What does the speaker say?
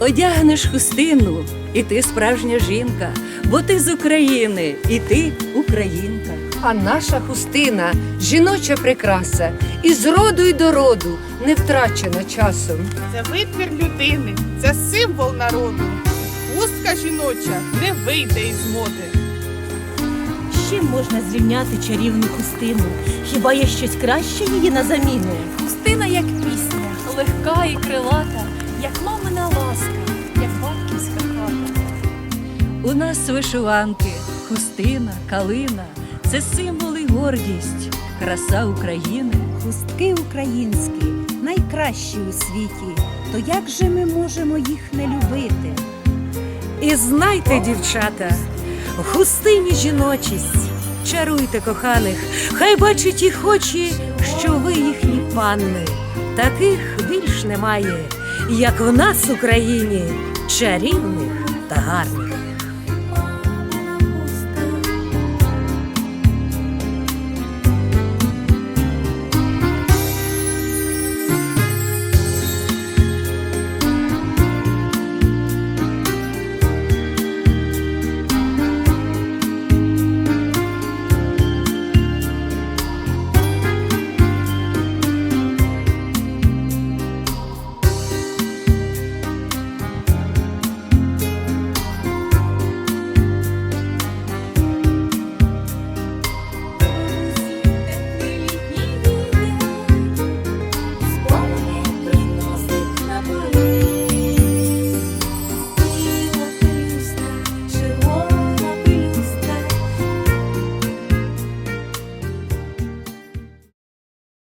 Одягнеш хустину, і ти справжня жінка, бо ти з України, і ти українка. А наша хустина жіноча прикраса, і з роду й до роду не втрачена часом. Це витвір людини, це символ народу. Хустка жіноча не вийде із моди. Чим можна зрівняти чарівну хустину? Хіба є щось краще її на заміну? Хустина як пісня, легка і крилата, як мамина ласка, як батьківська хата. У нас вишиванки, хустина, калина це символ і гордість, краса України. Хустки українські, найкращі у світі. То як же ми можемо їх не любити? І знайте, дівчата, в хустині жіночість. Чаруйте коханих, хай бачать їх очі, що ви їхні панни. Таких більш немає, як в нас в Україні, чарівних та гарних.